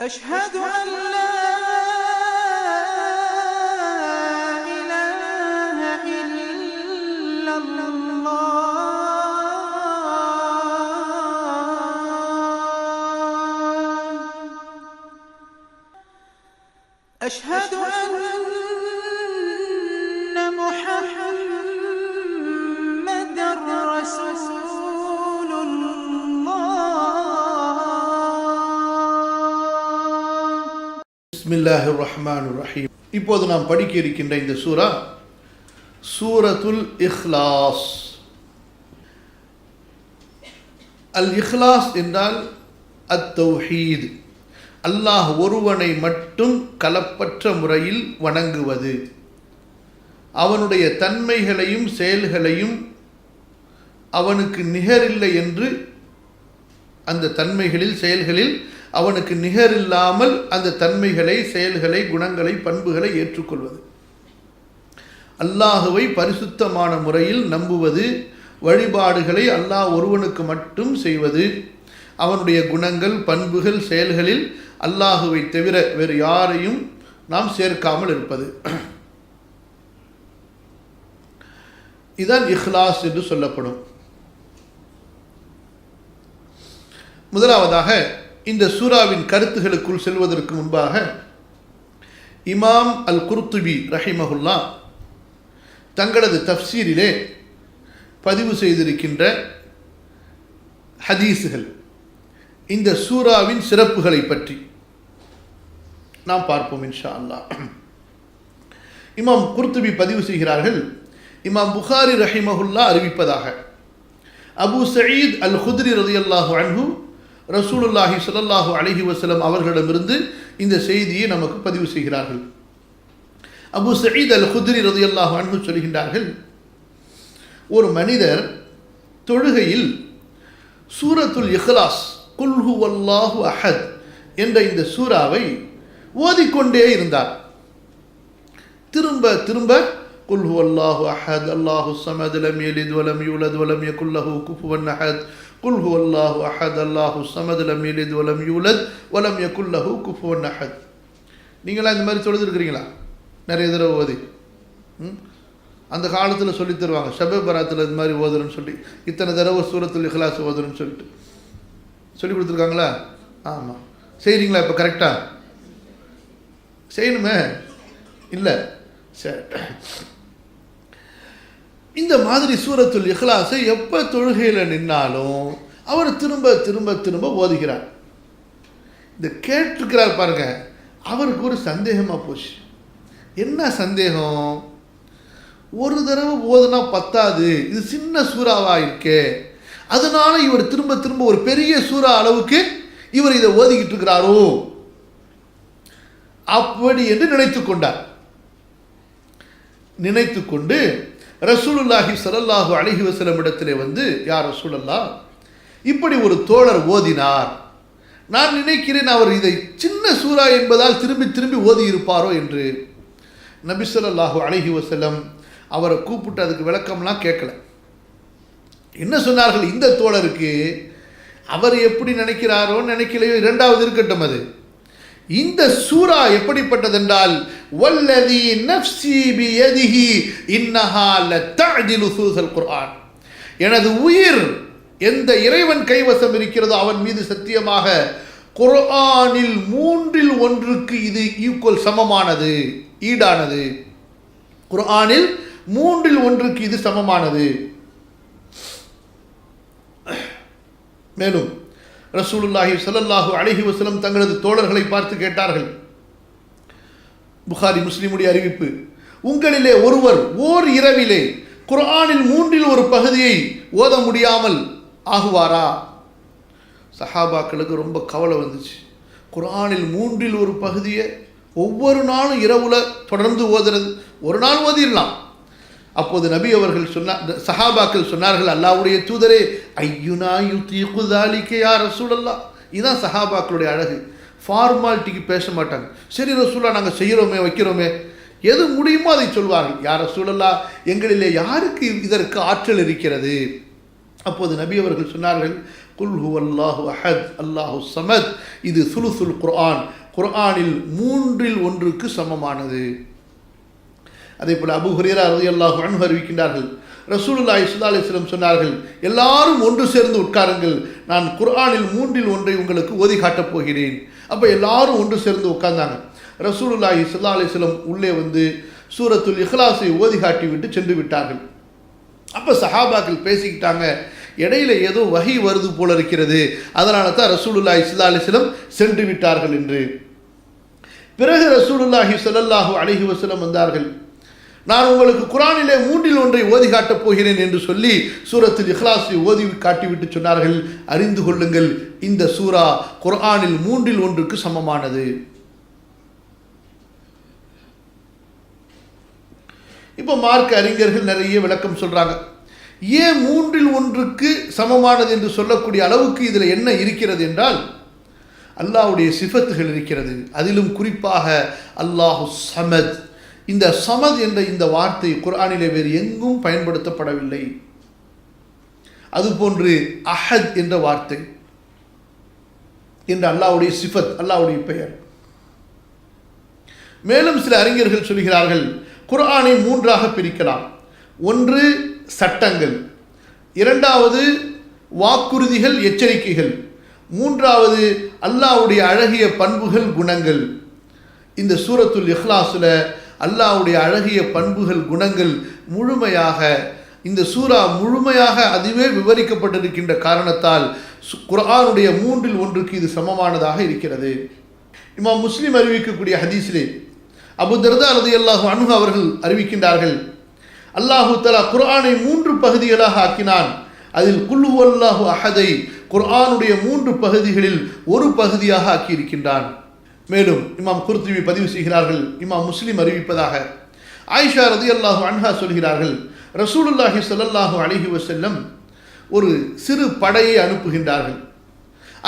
أشهد أن لا பிஸ்மில்லாஹிர் ரஹ்மான் ரஹீம் இப்போது நாம் படிக்க இருக்கின்ற இந்த சூரா சூரத்துல் இஹ்லாஸ். அல் இஹ்லாஸ் என்றால் அத்தௌஹீத் அல்லாஹ் ஒருவனை மட்டும் கலப்பற்ற முறையில் வணங்குவது. அவனுடைய தன்மைகளையும் செயல்களையும் அவனுக்கு நிகரில்லை என்று அந்த தன்மைகளில் செயல்களில் அவனுக்கு நிகரில்லாமல் அந்த தன்மைகளை செயல்களை குணங்களை பண்புகளை ஏற்றுக்கொள்வது. அல்லாஹுவை பரிசுத்தமான முறையில் நம்புவது வழிபாடுகளை அல்லாஹ் ஒருவனுக்கு மட்டும் செய்வது அவனுடைய குணங்கள் பண்புகள் செயல்களில் அல்லாஹுவை தவிர வேறு யாரையும் நாம் சேர்க்காமல் இருப்பது. இதுதான் இஹ்லாஸ் என்று சொல்லப்படும். முதலாவதாக இந்த சூராவின் கருத்துகளுக்குள் செல்வதற்கு முன்பாக இமாம் அல் குர்துபி ரஹிமஹுல்லா தங்களது தஃப்சீரிலே பதிவு செய்திருக்கின்ற ஹதீஸுகள் இந்த சூராவின் சிறப்புகளை பற்றி நாம் பார்ப்போம் இன்ஷா அல்லாஹ் இமாம் குர்துபி பதிவு செய்கிறார்கள் இமாம் புகாரி ரஹிமஹுல்லா அறிவிப்பதாக. அபு சயீத் அல் ஹுத்ரி ரதியல்லாஹு அன்ஹூ ரசூலுல்லாஹி ஸல்லல்லாஹு அலஹி வசலம் அவர்களிடமிருந்து இந்த செய்தியை நமக்கு பதிவு செய்கிறார்கள். அபு சயீத் அல் ஹுத்ரி ரதியல்லாஹு அன்பு சொல்கின்றார்கள் ஒரு மனிதர் தொழுகையில் சூரத்துல் இஹ்லாஸ் குல்ஹு அல்லாஹு அஹத் என்ற இந்த சூறாவை ஓதிக்கொண்டே இருந்தார். திரும்ப திரும்ப குல்ஹு அல்லாஹு அஹத் அல்லாஹு சமத் லம் யலித் வலம் யூலத் வலம் யகுல்லஹு குஃபுவன் அஹத் குல் அல்லாஹு அஹத் அல்லாஹு சமத் லம் யலித் வலம் யூலத் வலம் யகுல் லஹு குஃபுவன் அஹத் நீங்களாம் இந்த மாதிரி சொல்லியிருக்கிறீங்களா? நிறைய தடவை ஓதி. ம்? அந்த காலத்தில் சொல்லித் தருவாங்க. ஷபே பராத்தில் இந்த மாதிரி ஓதுறேன்னு சொல்லி. இத்தனை தடவை சூரத்தில் இஹ்லாஸ் ஓதுறன்னு சொல்லிட்டு. சொல்லி கொடுத்துருக்காங்களா? ஆமாம் செய்கிறீங்களா இப்போ கரெக்டாக செய்யணுமே? இல்லை. சரி. இந்த மாதிரி சூரத்துல் இஹ்லாஸை எப்போ தொழுகையில் நின்னாலும் அவர் திரும்ப திரும்ப திரும்ப ஓதுகிறார். இந்த கேட்டிருக்கிறார் பாருங்க. அவருக்கு ஒரு சந்தேகமாக போச்சு. என்ன சந்தேகம்? ஒரு தடவை ஓதுனா பத்தாது. இது சின்ன சூறாவாக இருக்கே. அதனால இவர் திரும்ப திரும்ப ஒரு பெரிய சூறா அளவுக்கு இவர் இதை ஓதிக்கிட்டு இருக்கிறாரோ? அப்படி என்று நினைத்து கொண்டார். நினைத்து கொண்டு ரசூலுல்லாஹி சலல்லாஹு அலைஹி வசலம் இடத்திலே வந்து யார் ரசூலல்லா இப்படி ஒரு தோழர் ஓதினார். நான் நினைக்கிறேன் அவர் இதை சின்ன சூரா என்பதால் திரும்பி திரும்பி ஓதி இருப்பாரோ என்று. நபி ஸல்லல்லாஹு அலைஹி அவரை கூப்பிட்டு அதுக்கு விளக்கம்லாம் கேட்கல. என்ன சொன்னார்கள் இந்த தோழருக்கு? அவர் எப்படி நினைக்கிறாரோ நினைக்கலையோ இரண்டாவது இருக்கட்டும் அது. இந்த சூரா எப்படிப்பட்டதென்றால் வல்லதி நஃப்சி பியதிஹி இன்னஹா லதஅஜிலு சூசல் குர்ஆன் எனது உயிர் எந்த இறைவன் கைவசம் இருக்கிறதோ அவன் மீது சத்தியமாக குர்ஆனில் மூன்றில் ஒன்றுக்கு இது ஈக்குவல் சமமானது ஈடானது. குர்ஆனில் மூன்றில் ஒன்றுக்கு இது சமமானது. மேலும் ரசூலுல்லாஹி ஸல்லல்லாஹு அலஹி வசலம் தங்களது தோழர்களை பார்த்து கேட்டார்கள். புகாரி முஸ்லீமுடைய அறிவிப்பு. உங்களிலே ஒருவர் ஓர் இரவிலே குரானில் மூன்றில் ஒரு பகுதியை ஓத முடியாமல் ஆகுவாரா? சஹாபாக்களுக்கு ரொம்ப கவலை வந்துச்சு. குரானில் மூன்றில் ஒரு பகுதியை ஒவ்வொரு நாளும் இரவுல தொடர்ந்து ஓதுறது. ஒரு நாள் ஓதிடலாம். அப்போது நபி அவர்கள் சொன்னார் சஹாபாக்கள் சொன்னார்கள் அல்லாவுடைய தூதரே ஐயுனா யுத்தி தாலிக்கே யார் சூழல்லா இதுதான் சஹாபாக்களுடைய அழகு. ஃபார்மாலிட்டிக்கு பேச மாட்டாங்க. சரி ரசூலா நாங்கள் செய்கிறோமே வைக்கிறோமே. எது முடியுமோ அதை சொல்வார்கள். யார் ரசூலல்லா எங்களிலே யாருக்கு இதற்கு ஆற்றல் இருக்கிறது? அப்போது நபி அவர்கள் சொன்னார்கள் குல்ஹு அல்லாஹு அஹத் அல்லாஹு சமத். இது சுலுசுல் குர்ஆன். குர்ஆனில் மூன்றில் ஒன்றுக்கு சமமானது. அதே போல் அபு ஹுரேரா ரலியல்லாஹு அன்பு அறிவிக்கின்றார்கள். ரசூலுல்லாஹி ஸல்லல்லாஹு அலைஹி சொன்னார்கள் எல்லாரும் ஒன்று சேர்ந்து உட்காருங்கள். நான் குர்ஆனில் மூன்றில் ஒன்றை உங்களுக்கு ஓதி காட்டப் போகிறேன். அப்போ எல்லாரும் ஒன்று சேர்ந்து உட்கார்ந்தாங்க. ரசூலுல்லாஹி சல்லா அலிஸ்லம் உள்ளே வந்து சூரத்துல் இஹ்லாஸை ஓதி காட்டி விட்டு சென்று விட்டார்கள். அப்போ சஹாபாக்கள் பேசிக்கிட்டாங்க இடையில ஏதோ வகை வருது போல இருக்கிறது. அதனால தான் ரசூலுல்லாஹி சல்லா அலிஸ்லம் சென்று விட்டார்கள் என்று. பிறகு ரசூலுல்லாஹி சல்லாஹூ அலைஹி வசலம் வந்தார்கள். நான் உங்களுக்கு குரானிலே மூன்றில் ஒன்றை ஓதி காட்டப் போகிறேன் என்று சொல்லி சூரத்தில் இஹ்லாஸை ஓதி காட்டிவிட்டு சொன்னார்கள். அறிந்து கொள்ளுங்கள் இந்த சூரா குர்ஆனில் மூன்றில் ஒன்றுக்கு சமமானது. இப்போ மார்க் அறிஞர்கள் நிறைய விளக்கம் சொல்றாங்க. ஏன் மூன்றில் ஒன்றுக்கு சமமானது என்று சொல்லக்கூடிய அளவுக்கு இதில் என்ன இருக்கிறது என்றால் அல்லாவுடைய சிஃபத்துகள் இருக்கிறது. அதிலும் குறிப்பாக அல்லாஹு சமத் இந்த சமத் என்ற இந்த வார்த்தை குர்ஆனிலே வேறு எங்கும் பயன்படுத்தப்படவில்லை. அதுபோன்று அஹத் என்ற வார்த்தை என்ற அல்லாவுடைய சிஃபத் அல்லாவுடைய பெயர். மேலும் சில அறிஞர்கள் சொல்கிறார்கள் குர்ஆனை மூன்றாக பிரிக்கலாம். ஒன்று சட்டங்கள் இரண்டாவது வாக்குறுதிகள் எச்சரிக்கைகள் மூன்றாவது அல்லாவுடைய அழகிய பண்புகள் குணங்கள். இந்த சூரத்துல் இஹ்லாஸில் அல்லாஹ்வுடைய அழகிய பண்புகள் குணங்கள் முழுமையாக இந்த சூரா முழுமையாக அதுவே விவரிக்கப்பட்டிருக்கின்ற காரணத்தால் சு- குர்ஆனுடைய மூன்றில் ஒன்றுக்கு இது சமமானதாக இருக்கிறது. இமாம் முஸ்லீம் அறிவிக்கக்கூடிய ஹதீஸிலே அபு தர்தா அல்லாஹு அணுகு அவர்கள் அறிவிக்கின்றார்கள் அல்லாஹு தலா குர்ஆனை மூன்று பகுதிகளாக ஆக்கினான். அதில் குல்லு அல்லாஹு அஹதை குர்ஆனுடைய மூன்று பகுதிகளில் ஒரு பகுதியாக ஆக்கியிருக்கின்றான். மேலும் இமாம் குர்துவி பதிவு செய்கிறார்கள். இமாம் முஸ்லீம் அறிவிப்பதாக. ஆயிஷா ரதியல்லாஹு அன்ஹா சொல்கிறார்கள் ரசூலுல்லாஹி ஸல்லல்லாஹு அலைஹி வசல்லம் ஒரு சிறு படையை அனுப்புகின்றார்கள்.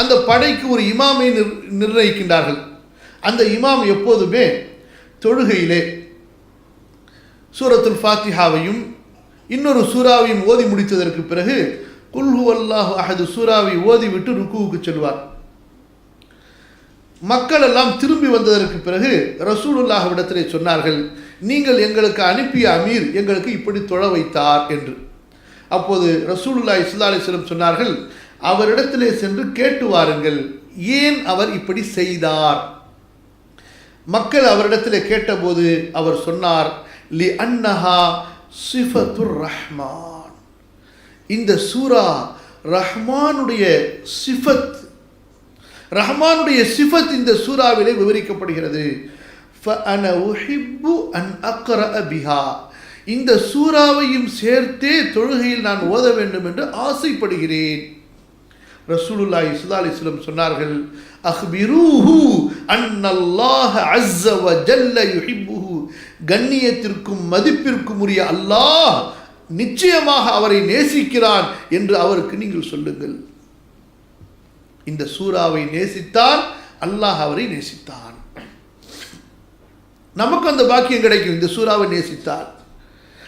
அந்த படைக்கு ஒரு இமாமை நிர் நிர்ணயிக்கின்றார்கள். அந்த இமாம் எப்போதுமே தொழுகையிலே சூரத்துல் ஃபாத்திஹாவையும் இன்னொரு சூறாவையும் ஓதி முடித்ததற்கு பிறகு குல்ஹு அல்லாஹு அஹது சூறாவை ஓதிவிட்டு ருக்குவுக்கு செல்வார். மக்கள் எல்லாம் திரும்பி வந்ததற்கு பிறகு ரசூலுல்லாஹ்விடத்திலே சொன்னார்கள் நீங்கள் எங்களுக்கு அனுப்பிய அமீர் எங்களுக்கு இப்படி தொழ வைத்தார் என்று. அப்போது ரசூலுல்லா ஸல்லல்லாஹு அலைஹி சொன்னார்கள் அவரிடத்திலே சென்று கேட்டு வாருங்கள் ஏன் அவர் இப்படி செய்தார்? மக்கள் அவரிடத்திலே கேட்டபோது அவர் சொன்னார் லி அன்னஹா சிஃபத்துர் ரஹ்மான். இந்த சூரா ரஹ்மானுடைய சிஃபத் ரஹ்மானுடைய சிஃபத் இந்த சூறாவிலே விவரிக்கப்படுகிறது. இந்த சூறாவையும் சேர்த்தே தொழுகையில் நான் ஓத வேண்டும் என்று ஆசைப்படுகிறேன். ரசூலுல்லாஹி சுல்லா அலிஸ்லம் சொன்னார்கள் அஹ்பிரூஹு அன்னல்லாஹ அஸ்ஸ வ ஜல்ல யுஹிப்புஹு. கண்ணியத்திற்கும் மதிப்பிற்கும் உரிய அல்லாஹ் நிச்சயமாக அவரை நேசிக்கிறான் என்று அவருக்கு நீங்கள் சொல்லுங்கள். இந்த சூறாவை நேசித்தார் அல்லாஹ் அவரை நேசித்தான். நமக்கு அந்த பாக்கியம் கிடைக்கும் இந்த சூறாவை நேசித்தால்.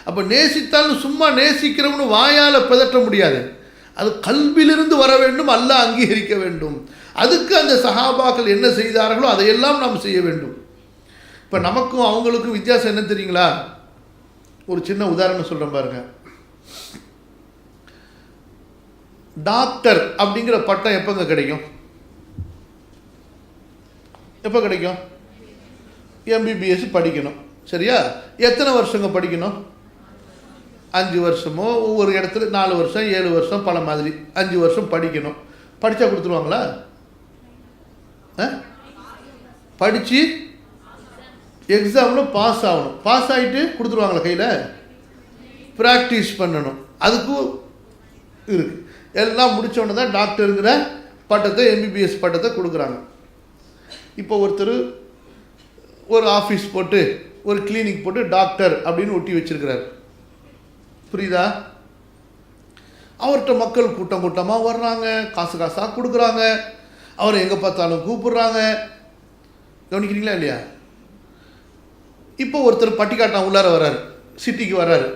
அப்போ நேசித்தாலும் சும்மா நேசிக்கிறவனு வாயால் பிதற்ற முடியாது. அது கல்விலிருந்து வர வேண்டும் அல்லாஹ் அங்கீகரிக்க வேண்டும். அதுக்கு அந்த சஹாபாக்கள் என்ன செய்தார்களோ அதையெல்லாம் நாம் செய்ய வேண்டும். இப்போ நமக்கும் அவங்களுக்கும் வித்தியாசம் என்ன தெரியுங்களா? ஒரு சின்ன உதாரணம் சொல்கிறேன் பாருங்கள் டாக்டர் அப்படிங்கிற பட்டம் எப்போங்க கிடைக்கும்? எப்போ கிடைக்கும்? எம்பிபிஎஸ் படிக்கணும். சரியா? எத்தனை வருஷங்க படிக்கணும்? அஞ்சு வருஷமோ ஒவ்வொரு இடத்துல நாலு வருஷம் ஏழு வருஷம் பல மாதிரி. அஞ்சு வருஷம் படிக்கணும். படித்தா கொடுத்துருவாங்களா? படித்து எக்ஸாமில் பாஸ் ஆகணும். பாஸ் ஆகிட்டு கொடுத்துருவாங்களா கையில்? ப்ராக்டிஸ் பண்ணணும். அதுக்கும் இருக்குது எல்லாம் முடித்தோடனே தான் டாக்டருங்கிற பட்டத்தை எம்பிபிஎஸ் பட்டத்தை கொடுக்குறாங்க. இப்போ ஒருத்தர் ஒரு ஆஃபீஸ் போட்டு ஒரு கிளினிக் போட்டு டாக்டர் அப்படின்னு ஒட்டி வச்சிருக்கிறார். புரியுதா? அவர்கிட்ட மக்கள் கூட்டம் கூட்டமாக வர்றாங்க காசு காசாக கொடுக்குறாங்க. அவரை எங்கே பார்த்தாலும் கூப்பிடுறாங்க. கவனிக்கிறீங்களா இல்லையா? இப்போ ஒருத்தர் பட்டிக்காட்டான் உள்ளார வர்றாரு சிட்டிக்கு வர்றாரு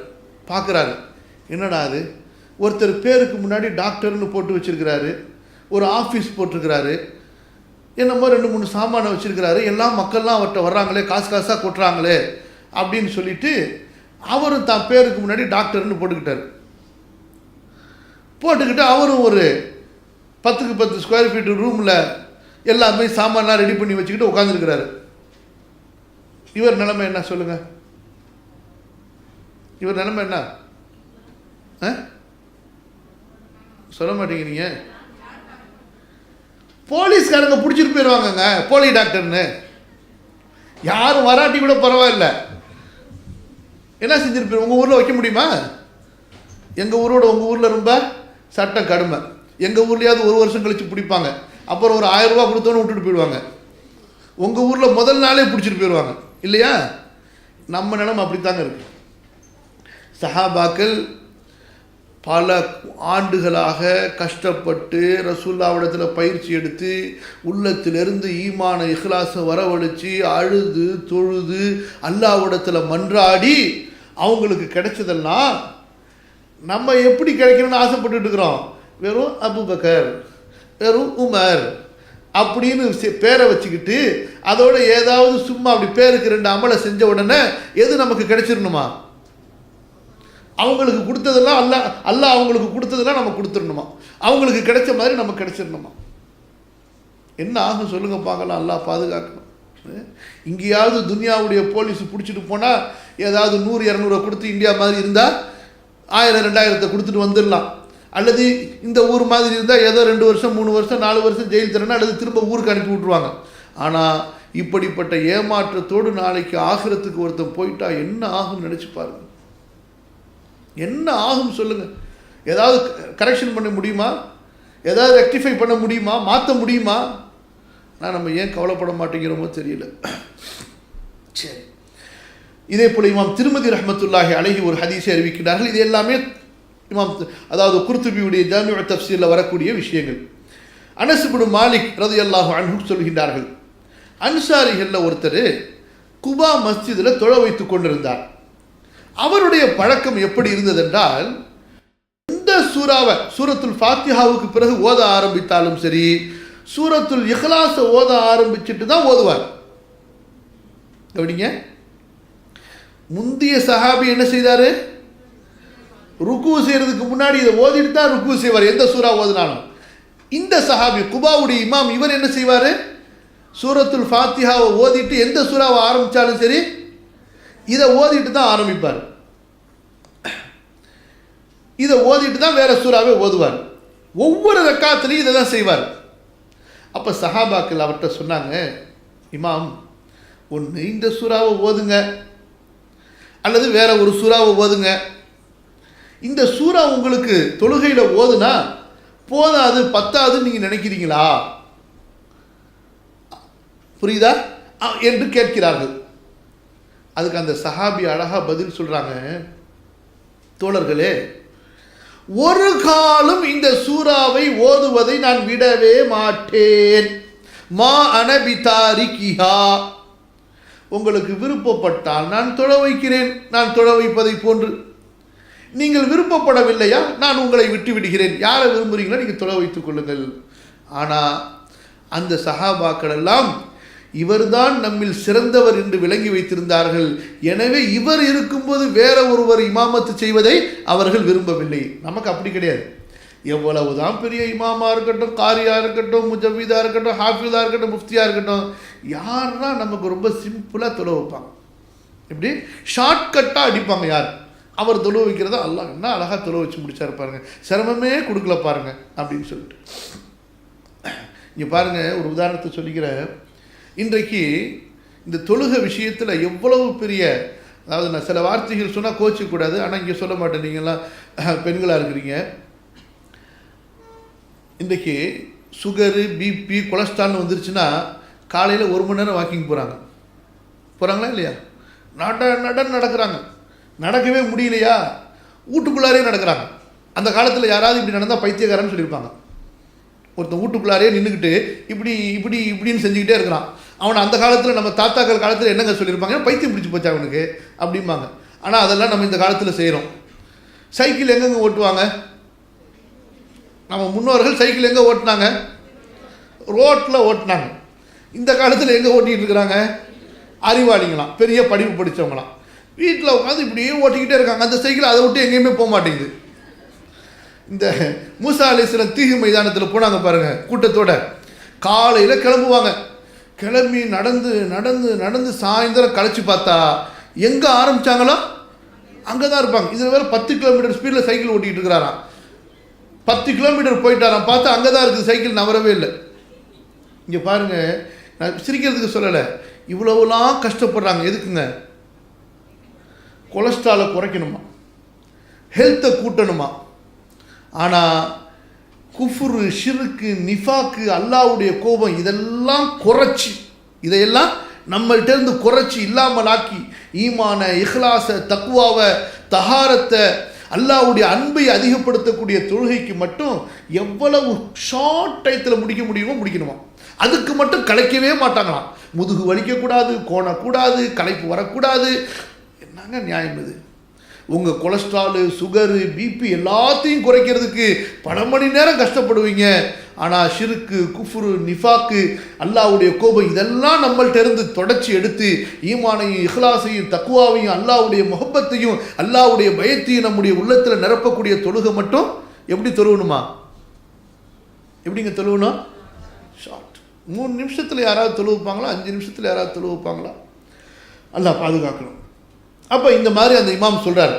பார்க்குறாரு. என்னடா அது? ஒருத்தர் பேருக்கு முன்னாடி டாக்டர்னு போட்டு வச்சிருக்கிறாரு ஒரு ஆஃபீஸ் போட்டிருக்கிறாரு என்னமோ ரெண்டு மூணு சாமானை வச்சிருக்கிறாரு எல்லாம் மக்கள்லாம் அவர்கிட்ட வர்றாங்களே காசு காசாக கொட்டுறாங்களே அப்படின்னு சொல்லிட்டு அவரும் தான் பேருக்கு முன்னாடி டாக்டர்னு போட்டுக்கிட்டார். போட்டுக்கிட்டு அவரும் ஒரு பத்துக்கு பத்து ஸ்கொயர் ஃபீட் ரூமில் எல்லாமே சாமான்லாம் ரெடி பண்ணி வச்சுக்கிட்டு உட்காந்துருக்கிறாரு இவர் நிலைமை என்ன சொல்லுங்கள் இவர் நிலைமை என்ன? ஆ? சொல்ல மாட்டேங்கிறீங்க. போலீஸ்காரங்க பிடிச்சிட்டு போயிடுவாங்கங்க போலி டாக்டர்னு. யாரும் வராட்டி கூட பரவாயில்ல. என்ன செஞ்சுட்டு உங்கள் ஊரில் வைக்க முடியுமா? எங்கள் ஊரோட உங்கள் ஊரில் ரொம்ப சட்டம் கடுமை. எங்கள் ஊர்லேயாவது ஒரு வருஷம் கழித்து பிடிப்பாங்க. அப்புறம் ஒரு ஆயிரம் ரூபா கொடுத்தோன்னு விட்டுட்டு போயிடுவாங்க. உங்கள் ஊரில் முதல் நாளே பிடிச்சிட்டு போயிடுவாங்க இல்லையா? நம்ம நிலம் அப்படித்தாங்க இருக்கு. சஹாபாக்கள் பல ஆண்டுகளாக கஷ்டப்பட்டு ரசூல்லாவிடத்தில் பயிற்சி எடுத்து உள்ளத்திலிருந்து ஈமான இஹ்லாசை வரவழைச்சி அழுது தொழுது அல்லாவிடத்தில் மன்றாடி அவங்களுக்கு கிடைச்சதெல்லாம் நம்ம எப்படி கிடைக்கணும்னு ஆசைப்பட்டுட்டு இருக்கிறோம். வெறும் அபுபக்கர் வெறும் உமர் அப்படின்னு பேரை வச்சுக்கிட்டு அதோட ஏதாவது சும்மா அப்படி பேருக்கு ரெண்டு அமலை செஞ்ச உடனே எது நமக்கு கிடைச்சிடணுமா? அவங்களுக்கு கொடுத்ததெல்லாம் அல்ல அல்ல அவங்களுக்கு கொடுத்ததெல்லாம் நம்ம கொடுத்துடணுமா? அவங்களுக்கு கிடைச்ச மாதிரி நம்ம கிடைச்சிடணுமா? என்ன ஆகும் சொல்லுங்க பார்க்கலாம். அல்லா பாதுகாக்கணும். இங்கேயாவது துனியாவுடைய போலீஸ் பிடிச்சிட்டு போனால் ஏதாவது நூறு இரநூறுவா கொடுத்து இந்தியா மாதிரி இருந்தால் ஆயிரம் ரெண்டாயிரத்தை கொடுத்துட்டு வந்துடலாம். அல்லது இந்த ஊர் மாதிரி இருந்தால் ஏதோ ரெண்டு வருஷம் மூணு வருஷம் நாலு வருஷம் ஜெயில் தரணும் அல்லது திரும்ப ஊருக்கு அனுப்பி விட்ருவாங்க ஆனால் இப்படிப்பட்ட ஏமாற்றத்தோடு நாளைக்கு ஆகிறத்துக்கு ஒருத்தன் போயிட்டா என்ன ஆகும்னு நினச்சி பாருங்க. என்ன ஆகும் சொல்லுங்கள் ஏதாவது கரெக்ஷன் பண்ண முடியுமா? ஏதாவது ரெக்டிஃபை பண்ண முடியுமா? மாற்ற முடியுமா? நான் நம்ம ஏன் கவலைப்பட மாட்டேங்கிறோமோ தெரியல. சரி. இதே போல் இமாம் திருமதி ரஹமத்துல்லாஹி அழகி ஒரு ஹதீஸை அறிவிக்கிறார்கள். இது எல்லாமே இமாம் அதாவது குர்துபியுடைய ஜாமிய தப்சீரில் வரக்கூடிய விஷயங்கள். அனசுபுடு மாலிக் ரது ரதியல்லாஹு அன்ஹு சொல்கின்றார்கள். அன்சாரிகளில் ஒருத்தர் குபா மஸ்ஜிதில் தொழ வைத்துக் கொண்டிருந்தார். அவருடைய பழக்கம் எப்படி இருந்ததென்றால் இந்த சூறாவை சூரத்துல் ஃபாத்திஹாவுக்கு பிறகு ஓத ஆரம்பித்தாலும் சரி சூரத்துல் இஹ்லாஸை ஓத ஆரம்பிச்சுட்டு தான் ஓதுவார். கவனிங்க. முந்தைய சஹாபி என்ன செய்தாரு? ருக்கு செய்கிறதுக்கு முன்னாடி இதை ஓதிட்டு தான் ருக்கு செய்வார் எந்த சூறா ஓதுனாலும். இந்த சஹாபி குபாவுடைய இமாம் இவர் என்ன செய்வார்? சூரத்துல் ஃபாத்திஹாவை ஓதிட்டு எந்த சூறாவை ஆரம்பித்தாலும் சரி இதை ஓதிட்டு தான் ஆரம்பிப்பார். இதை ஓதிட்டு தான் வேற சூறாவே ஓதுவார். ஒவ்வொரு ரக்காத்துலையும் இதை தான் செய்வார். அப்போ சஹாபாக்கள் அவர்கிட்ட சொன்னாங்க இமாம் ஒன்று இந்த சூறாவை ஓதுங்க. அல்லது வேற ஒரு சூறாவை ஓதுங்க. இந்த சூறா உங்களுக்கு தொழுகையில் ஓதுனா போதாது பத்தாதுன்னு நீங்கள் நினைக்கிறீங்களா? புரியுதா? என்று கேட்கிறார்கள். அதுக்கு அந்த சஹாபி அழகாக பதில் சொல்கிறாங்க தோழர்களே ஒரு காலம் இந்த சூறாவை ஓதுவதை நான் விடவே மாட்டேன். மா அனபிதாரி கிஹா உங்களுக்கு விருப்பப்பட்டால் நான் தொழ வைக்கிறேன். நான் தொழ வைப்பதை போன்று. நீங்கள் விருப்பப்படவில்லையா? நான் உங்களை விட்டு விடுகிறேன். யாரை விரும்புகிறீங்களோ நீங்கள் தொலை வைத்துக் கொள்ளுங்கள். ஆனால் அந்த சகாபாக்கள் எல்லாம் இவர்தான் நம்மில் சிறந்தவர் என்று விளங்கி வைத்திருந்தார்கள். எனவே இவர் இருக்கும்போது வேற ஒருவர் இமாமத்து செய்வதை அவர்கள் விரும்பவில்லை. நமக்கு அப்படி கிடையாது. எவ்வளவுதான் பெரிய இமாமா இருக்கட்டும் காரியாக இருக்கட்டும் முஜவீதாக இருக்கட்டும் ஹாஃபிதாக இருக்கட்டும் முஃப்தியாக இருக்கட்டும் யாருன்னா நமக்கு ரொம்ப சிம்பிளாக தொலை வைப்பாங்க. எப்படி? ஷார்ட்கட்டாக அடிப்பாங்க யார்? அவர் தொலை வைக்கிறதோ அல்லாஹ் என்ன அழகாக தொலை வச்சு முடிச்சாரு பாருங்க. சிரமமே கொடுக்கல பாருங்க அப்படின்னு சொல்லிட்டு. இங்கே பாருங்கள் ஒரு உதாரணத்தை சொல்லிக்கிறேன். இன்றைக்கு இந்த தொழுகை விஷயத்தில் எவ்வளவு பெரிய அதாவது நான் சில வார்த்தைகள் சொன்னால் கோச்சிக்கூடாது ஆனால் இங்கே சொல்ல மாட்டேன். நீங்கள்லாம் பெண்களாக இருக்கிறீங்க. இன்றைக்கு சுகரு பிபி கொலஸ்ட்ரால்னு வந்துருச்சுன்னா காலையில் ஒரு மணி நேரம் வாக்கிங் போகிறாங்க போகிறாங்களா இல்லையா? நட நட நடக்கிறாங்க. நடக்கவே முடியலையா? வீட்டுக்குள்ளாரே நடக்கிறாங்க. அந்த காலத்தில் யாராவது இப்படி நடந்தால் பைத்தியக்காரன்னு சொல்லியிருப்பாங்க. ஒருத்தன் வீட்டுக்குள்ளாரே நின்றுக்கிட்டு இப்படி இப்படி இப்படின்னு செஞ்சுக்கிட்டே இருக்கிறான். அவனை அந்த காலத்தில் நம்ம தாத்தாக்கள் காலத்தில் என்னங்க சொல்லியிருப்பாங்க? பைத்தியம் பிடிச்சி போச்சு அவனுக்கு? அப்படிம்பாங்க. ஆனால் அதெல்லாம் நம்ம இந்த காலத்தில் செய்கிறோம் சைக்கிள் எங்கெங்க ஓட்டுவாங்க? நம்ம முன்னோர்கள் சைக்கிள் எங்கே ஓட்டினாங்க? ரோட்டில் ஓட்டினாங்க. இந்த காலத்தில் எங்கே ஓட்டிகிட்டு இருக்கிறாங்க? அறிவாளிங்களாம். பெரிய படிப்பு படித்தவங்களாம் வீட்டில் உட்காந்து இப்படியே ஓட்டிக்கிட்டே இருக்காங்க. அந்த சைக்கிள் அதை விட்டு எங்கேயுமே போக மாட்டேங்குது. இந்த மூசா தீகு மைதானத்தில் போனாங்க பாருங்கள் கூட்டத்தோட. காலையில் கிளம்புவாங்க. கிளம்பி நடந்து நடந்து நடந்து சாயந்தரம் கழிச்சு பார்த்தா எங்கே ஆரம்பிச்சாங்களோ அங்கே தான் இருப்பாங்க. இதில் வேறு பத்து கிலோமீட்டர் ஸ்பீடில் சைக்கிள் ஓட்டிகிட்டு இருக்கிறாராம். பத்து கிலோமீட்டர் போயிட்டாராம். பார்த்தா அங்கே தான் இருக்குது. சைக்கிள் நவரவே இல்லை. இங்கே பாருங்கள் நான் சிரிக்கிறதுக்கு சொல்லலை. இவ்வளவுலாம் கஷ்டப்படுறாங்க. எதுக்குங்க? கொலஸ்ட்ராலை குறைக்கணுமா? ஹெல்த்தை கூட்டணுமா? ஆனால் குஃபுரு ஷிருக்கு நிஃபாக்கு அல்லாவுடைய கோபம் இதெல்லாம் குறைச்சி இதையெல்லாம் நம்மள்கிட்டேருந்து குறைச்சி இல்லாமல் ஆக்கி ஈமான இஹ்லாச தக்குவாவை தஹாரத்தை அல்லாவுடைய அன்பை அதிகப்படுத்தக்கூடிய தொழுகைக்கு மட்டும் எவ்வளவு ஷார்ட் டயத்தில் முடிக்க முடியுமோ முடிக்கணுமா? அதுக்கு மட்டும் கலைக்கவே மாட்டாங்களாம். முதுகு வலிக்கக்கூடாது கோணக்கூடாது களைப்பு வரக்கூடாது. என்னங்க நியாயம் இது? உங்கள் கொலஸ்ட்ராலு சுகரு பிபி எல்லாத்தையும் குறைக்கிறதுக்கு பல மணி நேரம் கஷ்டப்படுவீங்க. ஆனால் ஷிருக்கு குஃபுரு நிஃபாக்கு அல்லாவுடைய கோபம் இதெல்லாம் நம்மள்ட்ட இருந்து தொடச்சி எடுத்து ஈமானையும் இஹ்லாசையும் தக்குவாவையும் அல்லாவுடைய முகப்பத்தையும் அல்லாவுடைய பயத்தையும் நம்முடைய உள்ளத்தில் நிரப்பக்கூடிய தொழுகை மட்டும் எப்படி தொழுவணுமா? எப்படிங்க தொழுவணும் ஷார்ட் மூணு நிமிஷத்தில் யாராவது தொழுவுப்பாங்களா? அஞ்சு நிமிஷத்தில் யாராவது தொழுவுப்பாங்களா? அல்லா பாதுகாக்கணும். அப்போ இந்த மாதிரி அந்த இமாம் சொல்கிறார்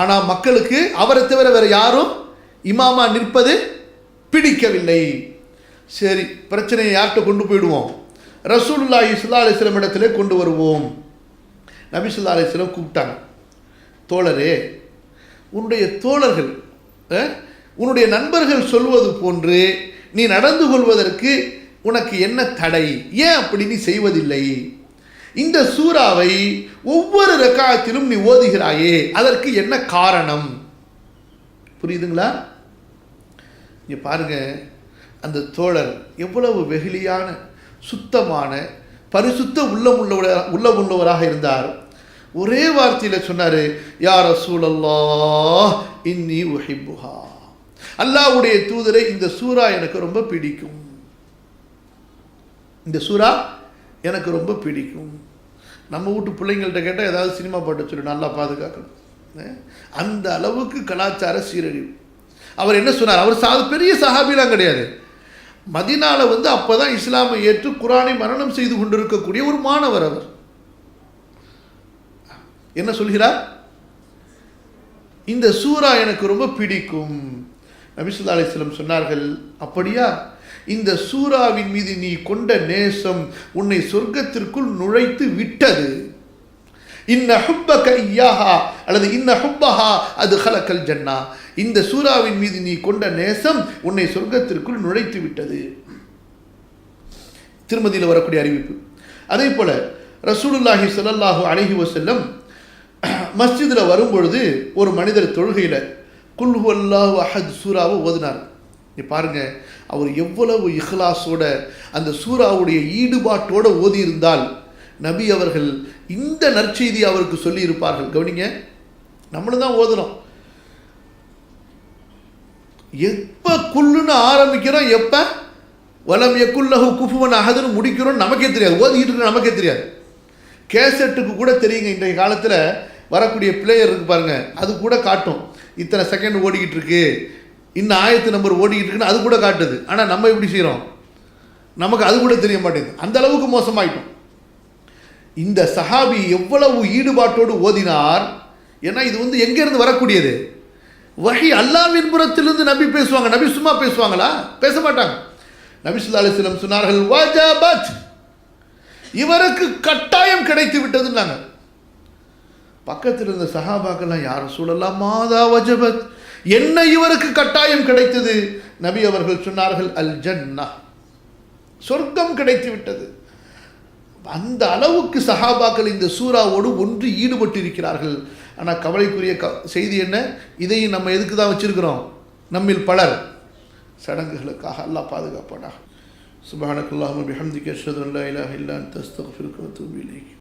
ஆனால் மக்களுக்கு அவரை தவிர வேறு யாரும் இமாமா நிற்பது பிடிக்கவில்லை. சரி பிரச்சனையை யார்கிட்ட கொண்டு போயிடுவோம்? ரசூல்லா இஸ்லா அலிஸ்லம் இடத்துல கொண்டு வருவோம். நபிசுல்லா அலிஸ்லம் கூப்பிட்டாங்க. தோழரே உன்னுடைய தோழர்கள் உன்னுடைய நண்பர்கள் சொல்வது போன்று நீ நடந்து கொள்வதற்கு உனக்கு என்ன தடை? ஏன் அப்படி நீ செய்வதில்லை? இந்த சூறாவை ஒவ்வொரு ரக்காயத்திலும் நீ ஓதுகிறாயே அதற்கு என்ன காரணம்? புரியுதுங்களா? இங்க பாருங்க அந்த தோழர் எவ்வளவு வெகுளியான சுத்தமான பரிசுத்த உள்ளம் உள்ளவர உள்ளம் உள்ளவராக இருந்தார். ஒரே வார்த்தையில் சொன்னார் யார் சூழல்லா இன்னி உஹிப்புஹா. அல்லாஹ்வுடைய தூதரை இந்த சூரா எனக்கு ரொம்ப பிடிக்கும். இந்த சூரா எனக்கு ரொம்ப பிடிக்கும். நம்ம வீட்டு பிள்ளைங்கள்ட்ட கேட்டால் ஏதாவது சினிமா பாட்டு சொல்லி நல்லா பாதுகாக்கணும். அந்த அளவுக்கு கலாச்சார சீரழிவு. அவர் என்ன சொன்னார்? அவர் சா பெரிய சஹாபிலாம் கிடையாது. மதினால வந்து அப்போ தான் இஸ்லாமை ஏற்று குரானை மரணம் செய்து கொண்டிருக்கக்கூடிய ஒரு மாணவர் அவர். என்ன சொல்கிறார்? இந்த சூரா எனக்கு ரொம்ப பிடிக்கும். நபிசுல்லா அலிஸ்லம் சொன்னார்கள் அப்படியா? இந்த சூராவின் மீது நீ கொண்ட நேசம் உன்னை சொர்க்கத்திற்குள் நுழைத்து விட்டது. இன்ன ஹுப்பக ஐயாஹா அல்லது இன்ன ஹுப்பஹா அது ஹலக்கல் ஜன்னா. இந்த சூராவின் மீது நீ கொண்ட நேசம் உன்னை சொர்க்கத்திற்குள் நுழைத்து விட்டது. திருமதியில் வரக்கூடிய அறிவிப்பு. அதே போல ரசூலுல்லாஹி ஸல்லல்லாஹு அலஹி வசல்லம் மஸ்ஜிதில் வரும்பொழுது ஒரு மனிதர் தொழுகையில் குல்ஹு அல்லாஹு அஹத் சூராவை ஓதினார் நீ பாருங்க அவர் எவ்வளவு இஹ்லாஸோட அந்த சூராவுடைய ஈடுபாட்டோட ஓதி இருந்தால் நபி அவர்கள் இந்த நற்செய்தி அவருக்கு சொல்லியிருப்பார்கள். கவனிங்க நம்மளும் தான் ஓதுறோம் எப்போ குல்லுன்னு ஆரம்பிக்கிறோம் எப்போ? வலம் எக்குல்லகு குஃபுவன் அகதுன்னு முடிக்கிறோம் நமக்கே தெரியாது. ஓதிக்கிட்டு இருக்க நமக்கே தெரியாது. கேசட்டுக்கு கூட தெரியுங்க இன்றைய காலத்தில் வரக்கூடிய பிளேயர் இருக்கு பாருங்கள் அது கூட காட்டும். இத்தனை செகண்ட் ஓடிக்கிட்டு இருக்கு. இன்னும் ஆயத்து நம்பர் ஓடிக்கிட்டு இருக்குன்னு அது கூட காட்டுது. ஆனால் நம்ம எப்படி செய்கிறோம் நமக்கு அது கூட தெரிய மாட்டேங்குது. அந்த அளவுக்கு மோசமாயிட்டோம். இந்த சஹாபி எவ்வளவு ஈடுபாட்டோடு ஓதினார்? ஏன்னா இது வந்து எங்கேருந்து வரக்கூடியது? வகை அல்லாவின் புறத்திலிருந்து நபி பேசுவாங்க. நபி சும்மா பேசுவாங்களா? பேச மாட்டாங்க. நபிசுல்லா அலிஸ்லம் அலைஹி வாஜா சொன்னார்கள் இவருக்கு கட்டாயம் கிடைத்து விட்டதுன்னாங்க. பக்கத்தில் இருந்த சஹாபாக்கெல்லாம் யாரும் சூழலாம் மாதா வஜபத். என்ன இவருக்கு கட்டாயம் கிடைத்தது? நபி அவர்கள் சொன்னார்கள் அல் ஜன்னா சொர்க்கம் கிடைத்து விட்டது அந்த அளவுக்கு சஹாபாக்கள் இந்த சூறாவோடு ஒன்று ஈடுபட்டு இருக்கிறார்கள் ஆனால் கவலைக்குரிய க செய்தி என்ன? இதையும் நம்ம எதுக்கு தான் வச்சிருக்கிறோம்? நம்மில் பலர். சடங்குகளுக்காக அல்லாஹ் பாதுகாப்பானா சுபஹானக்கல்லாஹு பிஹம்திக அஷ்ஹது அன் இலாஹ இல்லா அன்த அஸ்தக்ஃபிருக்க வ